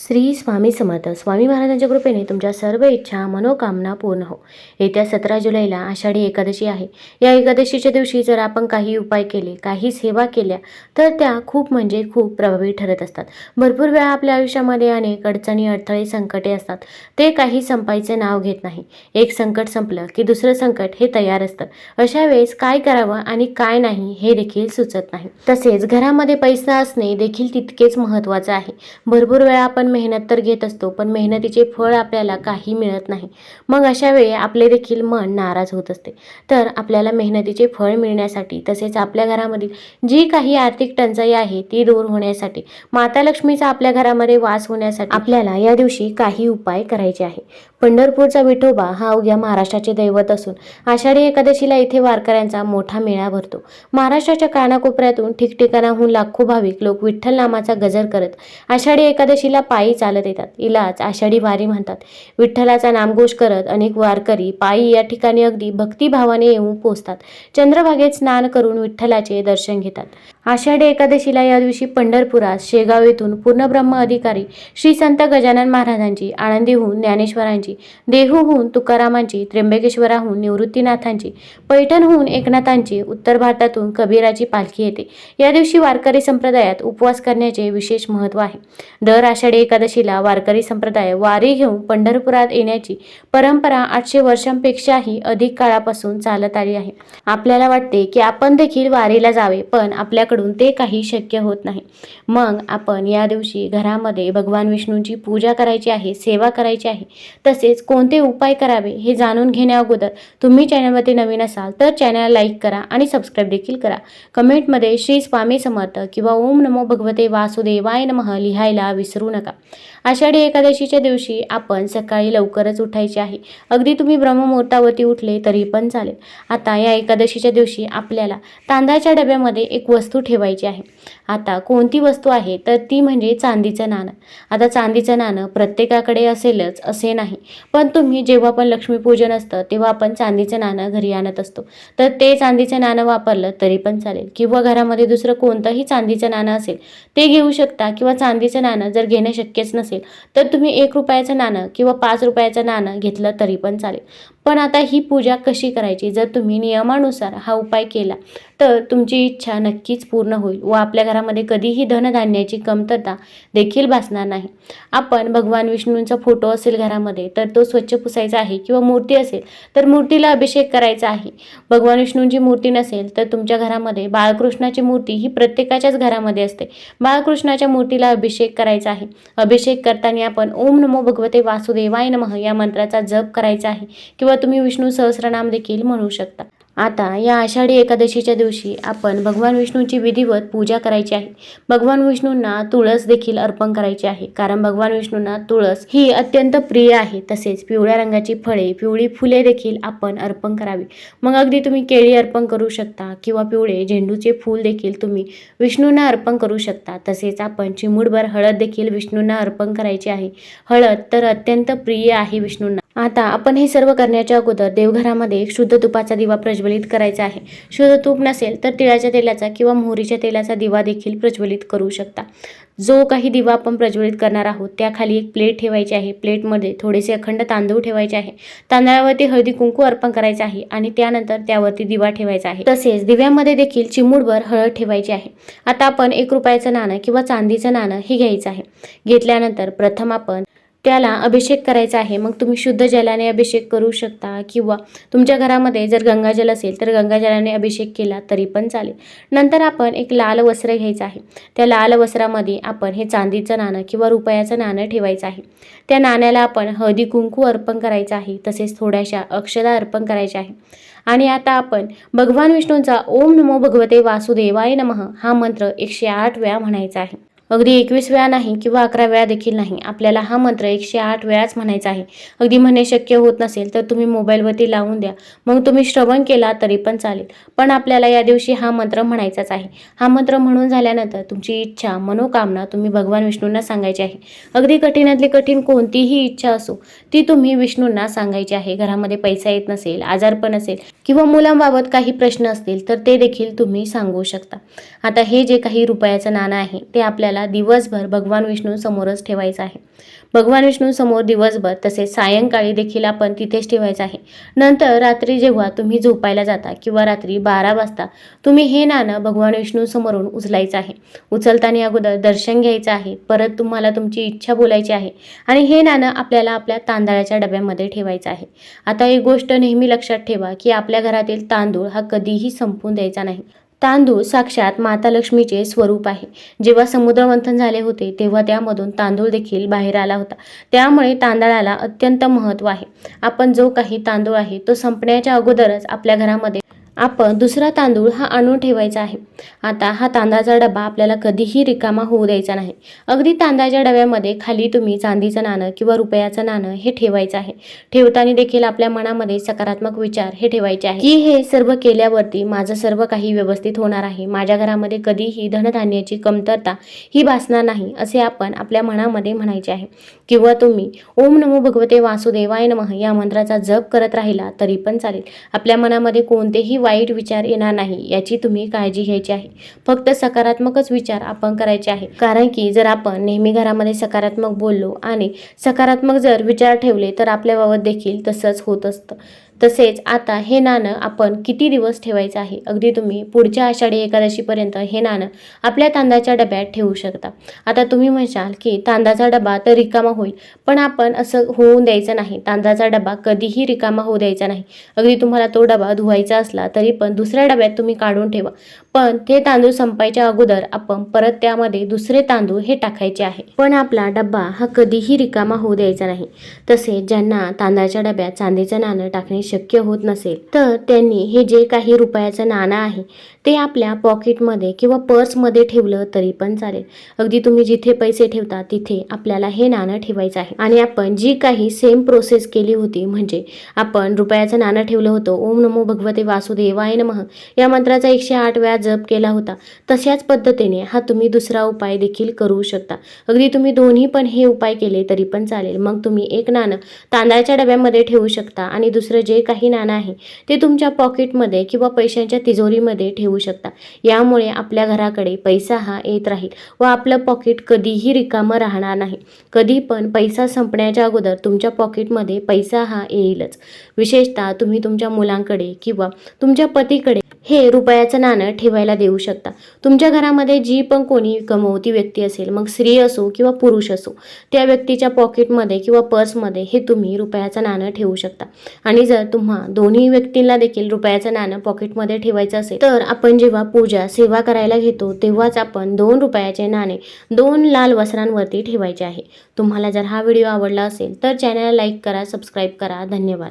श्री स्वामी समर्थ. स्वामी महाराजांच्या कृपेने तुमच्या सर्व इच्छा मनोकामना पूर्ण हो. येत्या सतरा जुलैला आषाढी एकादशी आहे. या एकादशीच्या दिवशी जर आपण काही उपाय केले काही सेवा केल्या तर त्या खूप म्हणजे खूप प्रभावी ठरत असतात. भरपूर वेळा आपल्या आयुष्यामध्ये अनेक अडचणी अडथळे संकटे असतात. ते काही संपायचे नाव घेत नाही. एक संकट संपलं की दुसरं संकट हे तयार असतं. अशा वेळेस काय करावं आणि काय नाही हे देखील सुचत नाही. तसेच घरामध्ये पैसा असणे देखील तितकेच महत्त्वाचं आहे. भरपूर वेळा आपण मेहनत तर घेत असतो पण मेहनतीचे फळ आपल्याला काही मिळत नाही. मग अशा वेळी आपले देखील मन नाराज होत असते. तर आपल्याला मेहनतीचे फळ मिळण्यासाठी तसेच आपल्या घरामधील जी काही आर्थिक टंचाई आहे ती दूर होण्यासाठी माता लक्ष्मीचा आपल्या घरामध्ये वास होण्यासाठी आपल्याला या दिवशी काही उपाय करायचे आहे. पंढरपूरचा विठोबा हा अवघ्या महाराष्ट्राचे दैवत असून आषाढी एकादशीला इथे वारकऱ्यांचा मोठा मेळा भरतो. महाराष्ट्राच्या कानाकोपऱ्यातून ठिकठिकाणाहून लाखो भाविक लोक विठ्ठल नामाचा गजर करत आषाढी एकादशीला पाय चालत येतात. इलाच आषाढी वारी म्हणतात. विठ्ठलाचा नामघोष करत अनेक वारकरी पायी या ठिकाणी अगदी भक्तिभावाने येऊन पोचतात चंद्रभागेत स्नान करून विठ्ठलाचे दर्शन घेतात. आषाढी एकादशीला या दिवशी पंढरपुरात शेगाव येथून पूर्णब्रह्म अधिकारी श्री संत गजानन महाराजांची आळंदीहून ज्ञानेश्वरांची देहूहून तुकारामांची त्र्यंबकेश्वराहून निवृत्तीनाथांची पैठणहून एकनाथांची उत्तर भारतातून कबीराची पालखी येते. या दिवशी वारकरी संप्रदायात उपवास करण्याचे विशेष महत्त्व आहे. दर आषाढी एकादशीला वारकरी संप्रदाय वारी घेऊन पंढरपुरात येण्याची परंपरा आठशे वर्षांपेक्षाही अधिक काळापासून चालत आली आहे. आपल्याला वाटते की आपण देखील वारीला जावे पण आपल्या आपल्याकडून ते काही शक्य होत नाही. मग आपण या दिवशी घरामध्ये भगवान विष्णूंची पूजा करायची आहे सेवा करायची आहे तसेच कोणते उपाय करावे हे जाणून घेण्या अगोदर तुम्ही चॅनलवरती नवीन असाल तर चॅनल लाईक करा आणि सबस्क्राईब देखील करा. कमेंटमध्ये श्री स्वामी समर्थ किंवा ओम नमो भगवते वासुदेवाय नमः लिहायला विसरू नका. आषाढी एकादशीच्या दिवशी आपण सकाळी लवकरच उठायचे आहे. अगदी तुम्ही ब्रह्ममुहूर्तावरती उठले तरी पण चालेल. आता या एकादशीच्या दिवशी आपल्याला तांदळाच्या डब्यामध्ये एक वस्तू ठेवायची आहे. आता कोणती वस्तू आहे तर ती म्हणजे चांदीचं नाणं. आता चांदीचं नाणं प्रत्येकाकडे असेलच असे नाही. पण तुम्ही जेव्हा पण लक्ष्मीपूजन असतं तेव्हा आपण चांदीचं नाणं घरी आणत असतो. तर ते चांदीचं नाणं वापरलं तरी पण चालेल. किंवा घरामध्ये दुसरं कोणतंही चांदीचं नाणं असेल ते घेऊ शकता किंवा चांदीचं नाणं जर घेणं शक्यच नसेल तर तुम्ही एक रुपयाचं नाणं किंवा पाच रुपयाचं नाणं घेतलं तरी पण चालेल. पण आता ही पूजा कशी करायची? जर तुम्ही नियमानुसार हा उपाय केला तर तुमची इच्छा नक्कीच पूर्ण होईल व आपल्या घरामध्ये कधीही धनधान्याची कमतरता देखील भासणार नाही. आपण भगवान विष्णूंचा फोटो असेल घरामध्ये तर तो स्वच्छ पुसायचा आहे किंवा मूर्ती असेल तर मूर्तीला अभिषेक करायचा आहे. भगवान विष्णूंची मूर्ती नसेल तर तुमच्या घरामध्ये बाळकृष्णाची मूर्ती ही प्रत्येकाच्याच घरामध्ये असते. बाळकृष्णाच्या मूर्तीला अभिषेक करायचा आहे. अभिषेक करताना आपण ओम नमो भगवते वासुदेवाय नमः या मंत्राचा जप करायचा आहे किंवा तुम्ही विष्णू सहस्रनाम देखील म्हणू शकता. आता या आषाढी एकादशीच्या दिवशी आपण भगवान विष्णूची विधिवत पूजा करायची आहे. भगवान विष्णूंना तुळस देखील अर्पण करायची आहे. कारण भगवान विष्णूंना तुळस ही अत्यंत प्रिय आहे. तसेच पिवळ्या रंगाची फळे पिवळी फुले देखील आपण अर्पण करावी. मग अगदी तुम्ही केळी अर्पण करू शकता किंवा पिवळे झेंडूचे फूल देखील तुम्ही विष्णूंना अर्पण करू शकता. तसेच आपण चिमूटभर हळद देखील विष्णूंना अर्पण करायची आहे. हळद तर अत्यंत प्रिय आहे विष्णूंना. आता आपण हे सर्व करण्याच्या अगोदर देवघरामध्ये एक शुद्ध तुपाचा दिवा प्रज्वलित करायचा आहे. शुद्ध तूप नसेल तर तिळाच्या तेलाचा किंवा मोहरीच्या तेलाचा दिवा देखील प्रज्वलित करू शकता. जो काही दिवा आपण प्रज्वलित करणार आहोत त्याखाली एक प्लेट ठेवायची आहे. प्लेटमध्ये थोडेसे अखंड तांदूळ ठेवायचे आहे. तांदळावरती हळदी कुंकू अर्पण करायचं आहे आणि त्यानंतर त्यावरती दिवा ठेवायचा आहे. तसेच दिव्यामध्ये देखील चिमूडभर हळद ठेवायची आहे. आता आपण एक रुपयाचं नाणं किंवा चांदीचं नाणं हे घ्यायचं आहे. घेतल्यानंतर प्रथम आपण त्याला अभिषेक करायचा आहे मग तुम्ही शुद्ध जलाने अभिषेक करू शकता किंवा तुमच्या घरामध्ये जर गंगाजल असेल तर गंगाजलाने अभिषेक केला तरी पण चालेल. नंतर आपण एक लाल वस्त्र घ्यायचं आहे. त्या लाल वस्त्रामध्ये आपण हे चांदीचं नाणं किंवा रुपयाचं नाणं ठेवायचं आहे. त्या नाण्याला आपण हळदी कुंकू अर्पण करायचं आहे तसेच थोड्याशा अक्षदा अर्पण करायचे आहे. आणि आता आपण भगवान विष्णूंचा ओम नमो भगवते वासुदेवाय नमः हा मंत्र एकशे आठ वेळा म्हणायचा आहे. अगदी एकवीस वेळा नाही किंवा अकरा वेळा देखील नाही. आपल्याला हा मंत्र एकशे आठ वेळाच म्हणायचा आहे. अगदी म्हणणे शक्य होत नसेल तर तुम्ही मोबाईलवरती लावून द्या. मग तुम्ही श्रवण केला तरी पण चालेल. पण आपल्याला या दिवशी हा मंत्र म्हणायचाच आहे. हा मंत्र म्हणून झाल्यानंतर तुमची इच्छा मनोकामना तुम्ही भगवान विष्णूंना सांगायची आहे. अगदी कठीणातली कठीण कोणतीही इच्छा असो ती तुम्ही विष्णूंना सांगायची आहे. घरामध्ये पैसा येत नसेल आजारपण असेल किंवा मुलांबाबत काही प्रश्न असतील तर ते देखील तुम्ही सांगू शकता. आता हे जे काही रुपयाचं नाणं आहे ते आपल्याला आपल्याला दिवसभर भगवान विष्णू समोरच ठेवायचं आहे. भगवान विष्णू समोर दिवसभर तसेच सायंकाळी देखील आपण तिथेच ठेवायचं आहे. नंतर रात्री जेव्हा तुम्ही झोपायला जाता किंवा रात्री बारा वाजता तुम्ही हे नाणं भगवान विष्णू समोरून उचलायचं आहे. उचलताना अगोदर दर्शन घ्यायचं आहे. परत तुम्हाला तुमची इच्छा बोलायची आहे आणि हे नाणं आपल्याला आपल्या तांदळाच्या डब्यामध्ये ठेवायचं आहे. आता एक गोष्ट नेहमी लक्षात ठेवा की आपल्या घरातील तांदूळ हा कधीही संपून द्यायचा नाही. तांदूळ साक्षात माता लक्ष्मीचे स्वरूप आहे. जेव्हा समुद्रमंथन झाले होते तेव्हा त्यामधून तांदूळ देखील बाहेर आला होता. त्यामुळे तांदळाला अत्यंत महत्त्व आहे. आपण जो काही तांदूळ आहे तो संपण्याच्या अगोदरच आपल्या घरामध्ये आपण दुसरा तांदूळ हा आणून ठेवायचा आहे. आता हा तांदळाचा डबा आपल्याला कधीही रिकामा होऊ द्यायचा नाही. अगदी तांदळाच्या डब्यामध्ये खाली तुम्ही चांदीचं नाणं किंवा रुपयाचं नाणं हे ठेवायचं आहे. ठेवताना देखील आपल्या मनामध्ये सकारात्मक विचार हे ठेवायचे आहे की हे सर्व केल्यावरती माझं सर्व काही व्यवस्थित होणार आहे. माझ्या घरामध्ये कधीही धनधान्याची कमतरता ही भासणार नाही असे आपण आपल्या मनामध्ये म्हणायचे आहे. किंवा तुम्ही ओम नमो भगवते वासुदेवाय नमः या मंत्राचा जप करत राहिला तरी पण चालेल. आपल्या मनामध्ये कोणतेही वाईट विचार येणार नाही याची तुम्ही काळजी घ्यायची आहे. फक्त सकारात्मकच विचार आपण करायचे आहे कारण की जर आपण नेहमी घरामध्ये सकारात्मक बोललो आणि सकारात्मक जर विचार ठेवले तर आपल्याबाबत देखील तसंच होत असतं. तसेच आता हे नाणं आपण किती दिवस ठेवायचं आहे? अगदी तुम्ही पुढच्या आषाढी एकादशीपर्यंत हे नाणं आपल्या तांदळाच्या डब्यात ठेवू शकता. आता तुम्ही म्हणशाल की तांदळाचा डबा तर रिकामा होईल पण आपण असं होऊन द्यायचं नाही. तांदळाचा डबा कधीही रिकामा होऊ द्यायचा नाही. अगदी तुम्हाला तो डबा धुवायचा असला तरी पण दुसऱ्या डब्यात तुम्ही काढून ठेवा. पण ते तांदूळ संपायच्या अगोदर आपण परत त्यामध्ये दुसरे तांदूळ हे टाकायचे आहे. पण आपला डब्बा हा कधीही रिकामा होऊ द्यायचा नाही. तसेच ज्यांना तांदळाच्या डब्यात चांदीचं नाणं टाकणे शक्य होत नसेल तर त्यांनी हे जे काही रुपयाचं नाणं आहे ते आपल्या पॉकेटमध्ये किंवा पर्समध्ये ठेवलं तरी पण चालेल. अगदी तुम्ही जिथे पैसे ठेवता तिथे आपल्याला हे नाणं ठेवायचं आहे. आणि आपण जी काही सेम प्रोसेस केली होती म्हणजे आपण रुपयाचं नाणं ठेवलं होतं ओम नमो भगवते वासुदेवाय नमः या मंत्राचा एकशे आठ वेळा जप केला होता तशाच पद्धतीने हा तुम्ही दुसरा उपाय देखील करू शकता. अगदी तुम्ही दोन्ही पण हे उपाय केले तरी पण चालेल. मग तुम्ही एक नाणं तांदळाच्या डब्यामध्ये ठेवू शकता आणि दुसरं जे जे काही नाणं आहे ते तुमच्या पॉकेटमध्ये किंवा पैशांच्या तिजोरीमध्ये ठेवू शकता. यामुळे आपल्या घराकडे पैसा हा येत राहील व आपलं पॉकेट कधीही रिकामं राहणार नाही. कधी पण पैसा संपण्याच्या अगोदर तुमच्या पॉकेटमध्ये पैसा हा येईलच. विशेषतः तुम्ही तुमच्या मुलांकडे किंवा तुमच्या पतीकडे हे रुपयाचं नाणं ठेवायला देऊ शकता. तुमच्या घरामध्ये जी पण कोणी कमवती व्यक्ती असेल मग स्त्री असो किंवा पुरुष असो त्या व्यक्तीच्या पॉकेटमध्ये किंवा पर्समध्ये हे तुम्ही रुपयाचं नाणं ठेवू शकता. आणि जर तुम्हा दोन्ही व्यक्तींना देखील रुपयाचं नाणं पॉकेटमध्ये ठेवायचं असेल तर आपण जेव्हा पूजा सेवा करायला घेतो तेव्हाच आपण दोन रुपयाचे नाणे दोन लाल वस्त्रांवरती ठेवायचे आहे. तुम्हाला जर हा व्हिडिओ आवडला असेल तर चॅनलला लाईक करा सबस्क्राईब करा. धन्यवाद.